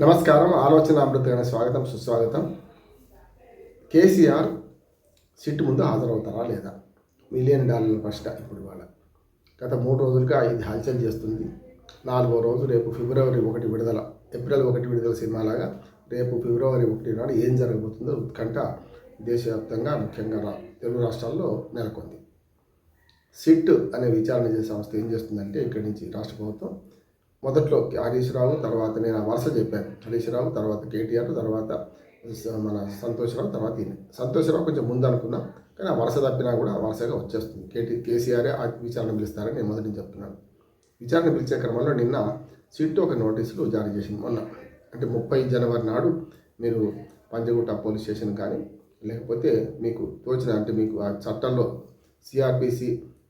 నమస్కారం ఆలోచన అమృతమైన స్వాగతం సుస్వాగతం. కేసీఆర్ సిట్ ముందు హాజరవుతారా లేదా? మిలియన్ డాలర్ల ప్రశ్న ఇప్పుడు వాళ్ళ గత మూడు రోజులుగా ఇది హల్చల్ చేస్తుంది. నాలుగో రోజు రేపు ఫిబ్రవరి ఒకటి విడుదల. ఏప్రిల్ ఒకటి విడుదల సినిమాలాగా రేపు ఫిబ్రవరి ఒకటి నాడు ఏం జరగబోతుందో ఉత్కంఠ దేశవ్యాప్తంగా ముఖ్యంగా రా- తెలుగు రాష్ట్రాల్లో నెలకొంది. సిట్ అనే విచారణ చేసే సంస్థ ఏం చేస్తుందంటే ఇక్కడి నుంచి రాష్ట్ర ప్రభుత్వం మొదట్లో హరీష్ రావు తర్వాత నేను ఆ వరుస చెప్పాను. హరీశ్రావు తర్వాత కేటీఆర్ తర్వాత మన సంతోష్రావు తర్వాత ఈయన. సంతోష్రావు కొంచెం ముందు అనుకున్నాం కానీ ఆ వరుస తప్పినా కూడా వరుసగా వచ్చేస్తుంది. కేటీ కేసీఆరే ఆ విచారణ పిలుస్తారని నేను మొదటి నుంచి చెప్తున్నాను. విచారణ పిలిచే క్రమంలో నిన్న సిట్ ఒక నోటీసులు జారీ చేసింది మొన్న. అంటే ముప్పై జనవరి నాడు మీరు పంజగుట్ట పోలీస్ స్టేషన్ కానీ లేకపోతే మీకు తోచిన అంటే మీకు ఆ చట్టంలో సిఆర్పిసి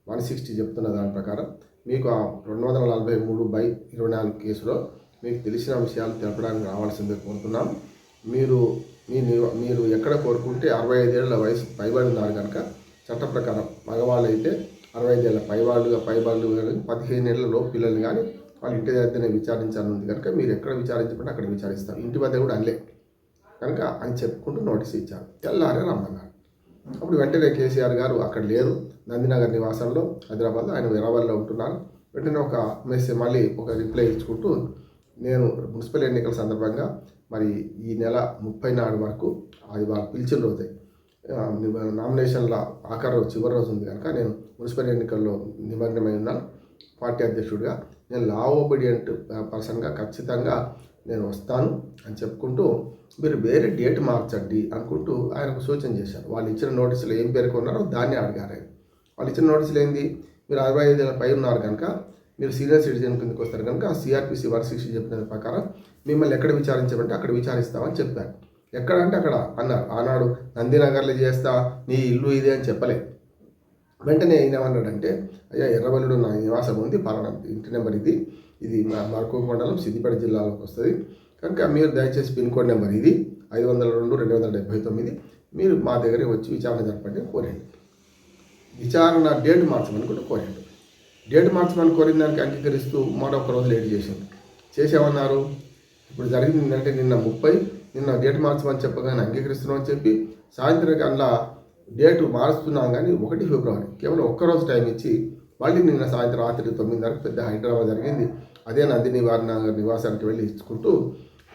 వన్ సిక్స్టీ చెప్తున్న దాని ప్రకారం మీకు ఆ రెండు వందల నలభై మూడు బై ఇరవై నాలుగు కేసులో మీకు తెలిసిన విషయాలు తెలపడానికి రావాల్సిందే కోరుతున్నాం. మీరు మీ మీరు ఎక్కడ కోరుకుంటే అరవై ఐదేళ్ళ వయసు పైబడి ఉన్నారు కనుక చట్ట ప్రకారం మగవాళ్ళు అయితే అరవై ఐదేళ్ళ పైవాళ్ళు పైబాళ్ళు కానీ పదిహేను ఏళ్ళలో పిల్లలు కానీ వాళ్ళ ఇంటి దగ్గరనే విచారించాలని ఉంది కనుక మీరు ఎక్కడ విచారించకుండా అక్కడ విచారిస్తారు. ఇంటి వద్ద కూడా అల్లే. కనుక అని చెప్పుకుంటూ నోటీస్ ఇచ్చారు. తెల్లారే రమ్మన్నారు. అప్పుడు వెంటనే కేసీఆర్ గారు అక్కడ లేరు. నందినగర్ నివాసంలో హైదరాబాద్లో ఆయన విరాబాద్లో ఉంటున్నాను. వెంటనే ఒక మెసేజ్ మళ్ళీ ఒక రిప్లై ఇచ్చుకుంటూ నేను మున్సిపల్ ఎన్నికల సందర్భంగా మరి ఈ నెల ముప్పై నాడు వరకు అది వాళ్ళు పిలిచిన రోజే నామినేషన్ల ఆఖరి రోజు చివరి రోజు ఉంది కనుక నేను మున్సిపల్ ఎన్నికల్లో నిమగ్నమై ఉన్నాను. పార్టీ అధ్యక్షుడిగా నేను లా ఒబీడియంట్ పర్సన్గా ఖచ్చితంగా నేను వస్తాను అని చెప్పుకుంటూ మీరు వేరే డేట్ మార్చండి అనుకుంటూ ఆయనకు సూచన చేశారు వాళ్ళు ఇచ్చిన నోటీసులు ఏం పేర్కొన్నారో దాన్ని అడిగారు ఆయన. వాళ్ళు ఇచ్చిన నోటీసులు ఏంది? మీరు అరవై ఐదు పై ఉన్నారు కనుక మీరు సీనియర్ సిటిజన్ కిందకి వస్తారు కనుక సిఆర్పిసి వన్ చెప్పిన ప్రకారం మిమ్మల్ని ఎక్కడ విచారించమంటే అక్కడ విచారిస్తామని చెప్పారు. ఎక్కడ అంటే అక్కడ అన్నారు. ఆనాడు నందినగర్లో చేస్తా నీ ఇల్లు ఇదే అని చెప్పలే. వెంటనే ఆయన ఏమన్నాడంటే అయ్యా ఎర్రవల్లుడు నా నివాసం ఉంది పలానా ఇంటి నెంబర్ ఇది. ఇది మా మరకూరు మండలం సిద్దిపేట జిల్లాలోకి వస్తుంది. కనుక మీరు దయచేసి పిన్ కోడ్ నెంబర్ ఇది ఐదు వందల రెండు రెండు వందల డెబ్బై తొమ్మిది. మీరు మా దగ్గరే వచ్చి విచారణ జరపండి కోరండి. విచారణ డేట్ మార్చమని కూడా కోరాడు. డేట్ మార్చమని కోరిన దానికి అంగీకరిస్తూ మరొక రోజు లేట్ చేసింది చేసేమన్నారు ఇప్పుడు జరిగింది ఏంటంటే నిన్న ముప్పై నిన్న డేట్ మార్చమని చెప్పగానే అంగీకరిస్తున్నామని చెప్పి సాయంత్రం కల్లా డేటు మారుస్తున్నాం కానీ ఒకటి ఫిబ్రవరి కేవలం ఒక్కరోజు టైం ఇచ్చి మళ్ళీ నిన్న సాయంత్రం రాత్రి తొమ్మిదిన్నరకు పెద్ద హైదరాబాద్ జరిగింది. అదే నంది నివారణ నివాసానికి వెళ్ళి ఇచ్చుకుంటూ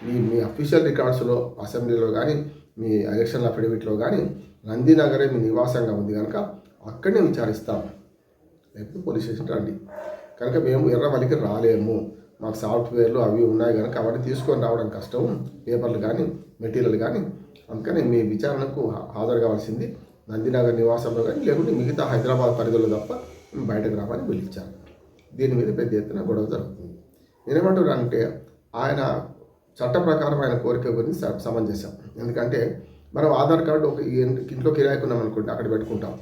మీ మీ అఫీషియల్ రికార్డ్స్లో అసెంబ్లీలో కానీ మీ ఎలక్షన్ అఫిడవిట్లో కానీ నందినగరే మీ నివాసంగా ఉంది కనుక అక్కడనే విచారిస్తాం. లేకపోతే పోలీస్ స్టేషన్ రండి. కనుక మేము ఎర్రవల్లికి రాలేము. మాకు సాఫ్ట్వేర్లు అవి ఉన్నాయి కనుక అవన్నీ తీసుకొని రావడం కష్టం. పేపర్లు కానీ మెటీరియల్ కానీ అందుకని మీ విచారణకు హాజరు కావాల్సింది నందినగర్ నివాసంలో కానీ లేకుంటే మిగతా హైదరాబాద్ పరిధిలో తప్ప మేము బయటకు రామని పిలిచారు దీని మీద పెద్ద ఎత్తున గొడవ జరుగుతుంది. నేనేమంటున్నా అంటే ఆయన చట్ట ప్రకారం ఆయన కోరిక గురించి సమంజసం ఎందుకంటే మనం ఆధార్ కార్డు ఒక ఇంట్లో కిరాయికున్నాం అనుకుంటే అక్కడ పెట్టుకుంటాం.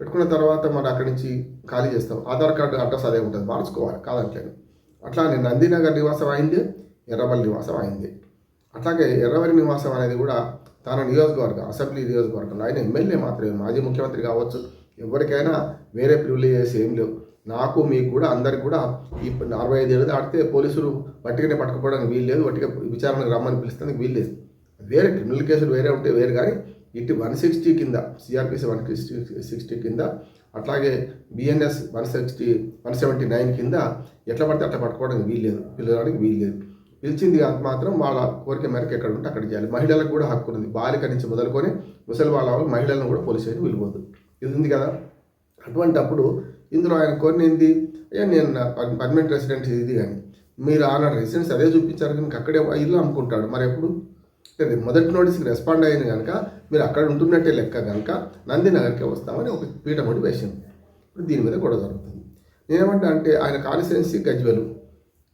పెట్టుకున్న తర్వాత మనం అక్కడి నుంచి ఖాళీ చేస్తాం. ఆధార్ కార్డు అడ్రస్ అదే ఉంటుంది. మార్చుకోవాలి. కాదంటాను అట్లానే నందినగర్ నివాసం అయింది ఎర్రవల్లి నివాసం అయింది. అట్లాగే ఎర్రవల్లి నివాసం అనేది కూడా తన నియోజకవర్గం అసెంబ్లీ నియోజకవర్గంలో. ఆయన ఎమ్మెల్యే మాత్రమే మాజీ ముఖ్యమంత్రి కావచ్చు. ఎవరికైనా వేరే ప్రివిలేజెస్ ఏం లేవు. నాకు మీకు కూడా అందరికి కూడా ఈ అరవై ఐదు ఏళ్ళు దాటితే పోలీసులు వట్టిగానే పట్టుకుపోవడానికి వీలు లేదు. వట్టిగా విచారణకు రమ్మని పిలుస్తానికి వీలు లేదు. వేరే క్రిమినల్ కేసులు వేరే ఉంటే వేరు కానీ ఇటు వన్ సిక్స్టీ కింద సిఆర్పిసి వన్ సిక్స్టీ కింద అట్లాగే BNS one sixty one seventy nine కింద ఎట్లా పడితే అట్లా పట్టుకోవడానికి వీలు లేదు పిల్లడానికి వీలు లేదు పిలిచింది మాత్రం వాళ్ళ కోరిక మేరకు ఎక్కడ ఉంటే అక్కడ చేయాలి. మహిళలకు కూడా హక్కు ఉంది. బాలిక నుంచి మొదలుకొని ముసలి వాళ్ళ మహిళలను కూడా పోలీస్ అయితే వెళ్ళిపోదు. ఇది ఉంది కదా. అటువంటి అప్పుడు ఇందులో ఆయన కోరినది అయ్యా నేను పర్మనెంట్ రెసిడెంట్ ఇది కానీ మీరు ఆనాడు రెసిడెన్స్ అదే చూపించారు కనుక అక్కడే ఇల్లు అమ్ముకుంటాడు. మరి ఎప్పుడు మొదటి నోటీస్కి రెస్పాండ్ అయింది కనుక మీరు అక్కడ ఉంటున్నట్టే లెక్క కనుక నందినగర్కే వస్తామని ఒక పీఠం ముడి వేసింది. ఇప్పుడు దీని మీద గొడవ జరుగుతుంది. నేనేమంటా అంటే ఆయన కాన్స్టిట్యున్సీ గజ్వెలు.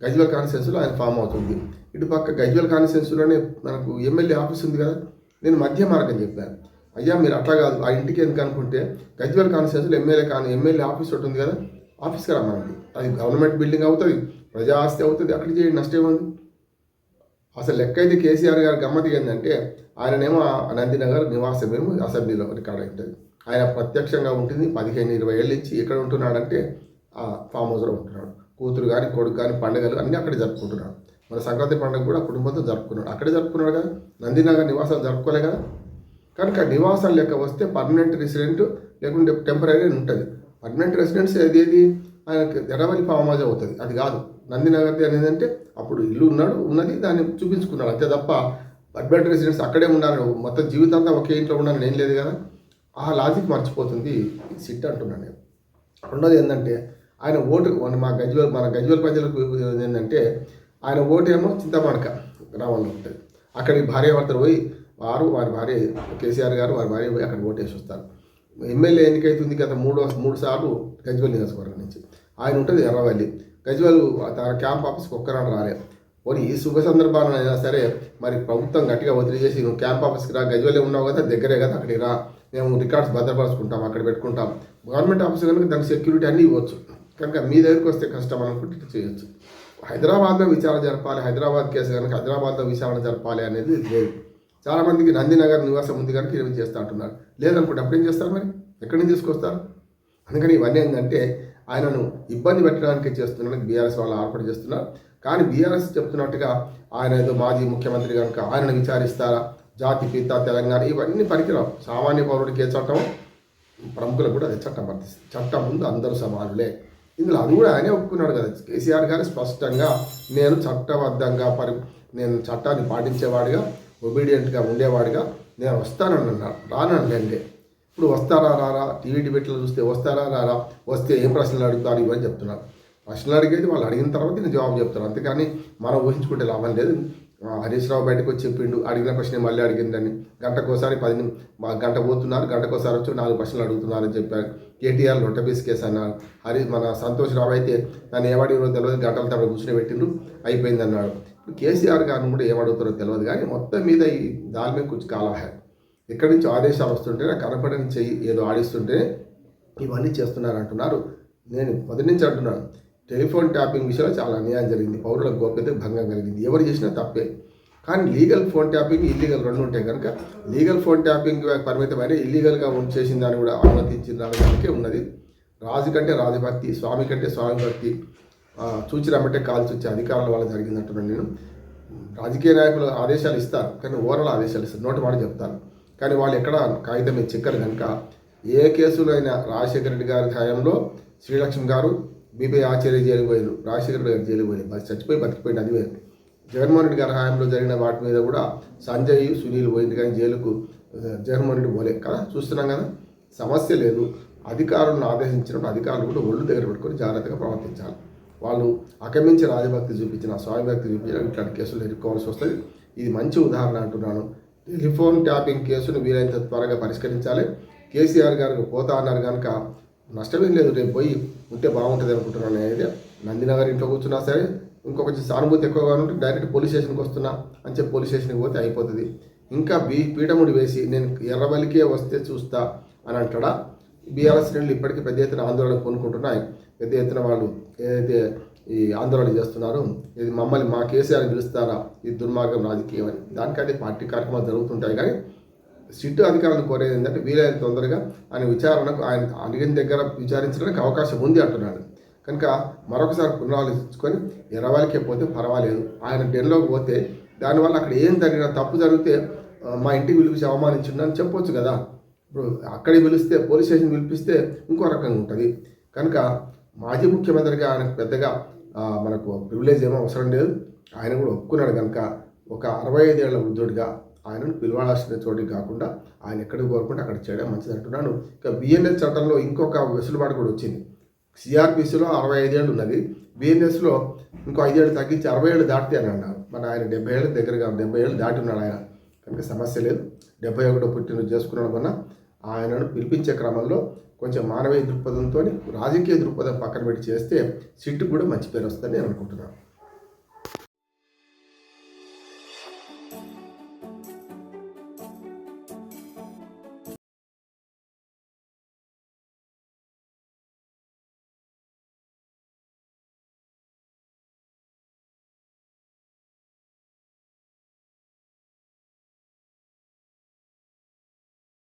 గజ్వెల్ కాన్స్టిట్యున్సీలో ఆయన ఫామ్ అవుతుంది. ఇటు పక్క గజ్వెల్ కాన్స్టిట్యున్సీలోనే మనకు ఎమ్మెల్యే ఆఫీస్ ఉంది కదా. నేను మధ్య మార్గం చెప్పాను. అయ్యా మీరు అట్లా కాదు. ఆ ఇంటికి ఎందుకు అనుకుంటే గజ్వెల్ కాన్స్టిట్యున్సీలో ఎమ్మెల్యే కానీ ఎమ్మెల్యే ఆఫీస్ ఒకటి ఉంది కదా. ఆఫీస్కి రమ్మండి అది గవర్నమెంట్ బిల్డింగ్ అవుతుంది. ప్రజా ఆస్తి అవుతుంది. అక్కడ చేయండి. నష్టం ఏముంది? అసలు లెక్క అయితే కేసీఆర్ గారు గమ్మతి ఏంటంటే ఆయననేమో ఆ నందినగర్ నివాసమేమో అసెంబ్లీలో రికార్డ్ అయి ఉంటుంది. ఆయన ప్రత్యక్షంగా ఉంటుంది పదిహేను ఇరవై ఏళ్ళ నుంచి ఎక్కడ ఉంటున్నాడంటే ఆ ఫామ్ హౌస్లో ఉంటున్నాడు. కూతురు కానీ కొడుకు కానీ పండుగలు అన్నీ అక్కడ జరుపుకుంటున్నాడు. మన సంక్రాంతి పండుగ కూడా కుటుంబంతో జరుపుకున్నాడు. అక్కడే జరుపుకున్నాడు కదా? నందినగర్ నివాసాలు జరుపుకోలే కదా? కనుక నివాసం లెక్క వస్తే పర్మనెంట్ రెసిడెంట్ లేకుంటే టెంపరీ ఉంటుంది. పర్మనెంట్ రెసిడెన్స్ ఏది ఏది? ఆయనకి ఎర్రవల్లి ఫామ్ హౌస్ అవుతుంది. అది కాదు. నందినగర్ది అనేది అంటే అప్పుడు ఇల్లు ఉన్నాడు ఉన్నది దాన్ని చూపించుకున్నాడు. అంతే తప్ప అడ్బెడ్ రెసిడెంట్స్ అక్కడే ఉన్నారు మొత్తం జీవితాంతా ఒకే ఇంట్లో ఉండాలని ఏం లేదు కదా. ఆ లాజిక్ మర్చిపోతుంది సిట్ అంటున్నాను నేను. రెండోది ఏంటంటే ఆయన ఓటు మన మా గజ్వల్ మన గజ్వల్ ప్రజలకు ఏంటంటే ఆయన ఓటు ఏమో చింతమడక గ్రామంలో ఉంటుంది. అక్కడికి భార్య భర్తలు పోయి వారు వారి భార్య కేసీఆర్ గారు వారి భార్య పోయి అక్కడ ఓటు వేసి వస్తారు. ఎమ్మెల్యే ఎన్నికైతుంది గత మూడు మూడు సార్లు గజ్వల్ నియోజకవర్గం నుంచి. ఆయన ఉంటుంది ఎర్రవల్లి. గజ్వల్ తన క్యాంప్ ఆఫీస్కి ఒక్కనాడు రాలే. పోనీ ఈ శుభ సందర్భాలైనా సరే మరి ప్రభుత్వం గట్టిగా ఒత్తిడి చేసి నువ్వు క్యాంప్ ఆఫీస్కి రా గజ్వల్లే ఉన్నావు కదా దగ్గరే కదా అక్కడికి రా. మేము రికార్డ్స్ భద్రపరుచుకుంటాం అక్కడ పెట్టుకుంటాం. గవర్నమెంట్ ఆఫీస్ కనుక దానికి సెక్యూరిటీ అన్నీ ఇవ్వచ్చు. కనుక మీ దగ్గరికి వస్తే కష్టం అనుకుంటే చేయొచ్చు. హైదరాబాద్లో విచారణ జరపాలి హైదరాబాద్ కేసు కనుక హైదరాబాద్లో విచారణ జరపాలి అనేది లేదు. చాలామందికి నందినగర్ నివాసం ఉంది కనుక ఇరవై చేస్తా అంటున్నారు. లేదనుకుంటే అప్పుడేం చేస్తారు మరి? ఎక్కడి నుంచి తీసుకొస్తారు? అందుకని ఇవన్నీ ఏంటంటే ఆయనను ఇబ్బంది పెట్టడానికి చేస్తున్నాడు బీఆర్ఎస్ వాళ్ళు ఆర్పాటు చేస్తున్నారు కానీ బీఆర్ఎస్ చెప్తున్నట్టుగా ఆయన ఏదో మాజీ ముఖ్యమంత్రి కనుక ఆయనను విచారిస్తారా? జాతి పిత తెలంగాణ ఇవన్నీ పరికరం సామాన్య పౌరుడికి ఏ చట్టం ప్రముఖులకు కూడా అదే చట్టం వర్తిస్తుంది చట్టం ముందు అందరూ సమానులే. ఇందులో అది కూడా ఆయనే ఒప్పుకున్నాడు కదా. కేసీఆర్ గారు స్పష్టంగా నేను చట్టబద్ధంగా పరి నేను చట్టాన్ని పాటించేవాడిగా ఒబీడియంట్గా ఉండేవాడిగా నేను వస్తానని అన్నాడు రానండి ఇప్పుడు వస్తారా రారా? టీవీ డిబేట్లో చూస్తే వస్తారా రారా? వస్తే ఏం ప్రశ్నలు అడుగుతారు ఇవని చెప్తున్నారు. ప్రశ్నలు అడిగేది వాళ్ళు అడిగిన తర్వాత నేను జవాబు చెప్తాను అంతేకాని మనం ఊహించుకుంటే లాభం లేదు. హరీష్ రావు బయటకు వచ్చి చెప్పిండు అడిగిన ప్రశ్న మళ్ళీ అడిగిందని గంటకోసారి పది గంట పోతున్నారు గంటకోసారి వచ్చి నాలుగు ప్రశ్నలు అడుగుతున్నారని చెప్పారు. కేటీఆర్ లొట్టబీస్ కేసు అన్నారు. హరి మన సంతోష్ రావు అయితే నన్ను ఏమడిగినో తెలియదు గంటల తప్ప కూర్చుని పెట్టిండు అయిపోయింది అన్నాడు కేసీఆర్ గారిని కూడా ఏమడుగుతారో తెలియదు కానీ మొత్తం మీద ఈ దాని మీద కొంచెం కాలహే. ఎక్కడి నుంచి ఆదేశాలు వస్తుంటే నాకు కనపడని చెయ్యి ఏదో ఆడిస్తుంటే ఇవన్నీ చేస్తున్నారు అంటున్నారు నేను మొదటి నుంచి అంటున్నాను టెలిఫోన్ ట్యాపింగ్ విషయంలో చాలా అన్యాయం జరిగింది. పౌరుల గోప్యత భంగం కలిగింది. ఎవరు చేసినా తప్పే. కానీ లీగల్ ఫోన్ ట్యాపింగ్ ఇల్లీగల్ రెండు ఉంటాయి కనుక లీగల్ ఫోన్ ట్యాపింగ్ పరిమితమైన ఇల్లీగల్గా చేసిన దాన్ని కూడా అనుమతించిన దానికే ఉన్నది. రాజు కంటే రాజభక్తి స్వామి కంటే స్వామి భక్తి చూచి రమ్మంటే కాలు అధికారుల వల్ల జరిగిందంటున్నాను నేను. రాజకీయ నాయకులు ఆదేశాలు ఇస్తారు కానీ ఓవరాల్ ఆదేశాలు ఇస్తారు. నోటి మాట చెప్తాను. కానీ వాళ్ళు ఎక్కడ కాగితం మీద చెక్కరు కనుక ఏ కేసులో అయినా రాజశేఖర రెడ్డి గారి హయాంలో శ్రీలక్ష్మి గారు బీపీ ఆచార్య జైలుపోయారు రాజశేఖర రెడ్డి గారు జైలుపోయారు చచ్చిపోయి బతికిపోయింది అది వేరు. జగన్మోహన్ రెడ్డి గారి హయాంలో జరిగిన వాటి మీద కూడా సంజయ్ సునీల్ పోయింది కానీ జైలుకు జగన్మోహన్ రెడ్డి పోలే. కదా చూస్తున్నాం కదా. సమస్య లేదు. అధికారులను ఆదేశించినప్పుడు అధికారులు కూడా ఒళ్ళు దగ్గర పెట్టుకొని జాగ్రత్తగా ప్రవర్తించాలి. వాళ్ళు అకమించి రాజభక్తి చూపించిన స్వామి భక్తి చూపించిన ఇట్లాంటి కేసులు ఎదుర్కోవాల్సి వస్తుంది. ఇది మంచి ఉదాహరణ అంటున్నాను. టెలిఫోన్ ట్యాపింగ్ కేసును వీలైనంత త్వరగా పరిష్కరించాలి. కేసీఆర్ గారికి పోతా అన్నారు కనుక నష్టమేం లేదు రేపు పోయి ఉంటే బాగుంటుంది అనుకుంటున్నాను అనేది నందినగర్ ఇంట్లో కూర్చున్నా సరే ఇంకొక సానుభూతి ఎక్కువగా ఉంటే డైరెక్ట్ పోలీస్ స్టేషన్కి వస్తున్నా అని చెప్పి పోలీస్ స్టేషన్కి పోతే అయిపోతుంది. ఇంకా బీ పీఠముడి వేసి నేను ఎర్రబలికే వస్తే చూస్తా అని అంటాడా? బీఆర్ఎస్ శ్రేణులు ఇప్పటికీ పెద్ద ఎత్తున ఆందోళన కొనుక్కుంటున్నాయి పెద్ద ఎత్తున వాళ్ళు ఏదైతే ఈ ఆందోళన చేస్తున్నారు. ఇది మమ్మల్ని మా కేసీఆర్ పిలుస్తారా? ఈ దుర్మార్గం రాజకీయం అని దానికైతే పార్టీ కార్యక్రమాలు జరుగుతుంటాయి కానీ సిట్టు అధికారులను కోరేది ఏంటంటే వీలైన తొందరగా ఆయన విచారణకు ఆయన అడిగిన దగ్గర విచారించడానికి అవకాశం ఉంది అంటున్నాడు. కనుక మరొకసారి పునరాలోచించుకొని ఎరవాలికే పోతే పర్వాలేదు. ఆయన డెన్లోకి పోతే దానివల్ల అక్కడ ఏం జరిగినా తప్పు జరిగితే మా ఇంటికి పిలిపించి అవమానించిండని చెప్పొచ్చు కదా. ఇప్పుడు అక్కడికి పిలిస్తే పోలీస్ స్టేషన్ పిలిపిస్తే ఇంకో రకంగా ఉంటుంది. కనుక మాజీ ముఖ్యమంత్రిగా ఆయనకు పెద్దగా మనకు ప్రివిలేజ్ ఏమో అవసరం లేదు. ఆయన కూడా ఒప్పుకున్నాడు కనుక ఒక అరవై ఐదేళ్ళ వృద్ధుడిగా ఆయనను పిలవాల్సిన చోటికి కాకుండా ఆయన ఎక్కడికి కోరుకుంటే అక్కడ చేయడం మంచిది అంటున్నాను ఇక బిఎన్ఎస్ చట్టంలో ఇంకొక వెసులుబాటు కూడా వచ్చింది. సిఆర్పిసిలో అరవై ఐదేళ్ళు ఉన్నది. బిఎన్ఎస్లో ఇంకో ఐదేళ్ళు తగ్గించి అరవై ఏళ్ళు దాటితే అని అన్నారు మన ఆయన డెబ్బై ఏళ్ళు దగ్గరగా డెబ్బై ఏళ్ళు దాటి ఉన్నాడు ఆయన. కనుక సమస్య లేదు. డెబ్బై ఒకటో పుట్టినరోజు చేసుకున్నాడు కన్నా ఆయనను పిలిపించే క్రమంలో కొంచెం మానవీయ దృక్పథంతో రాజకీయ దృక్పథం పక్కన పెట్టి చేస్తే సిట్టు కూడా మంచి పేరు వస్తుందని నేను అనుకుంటున్నాను.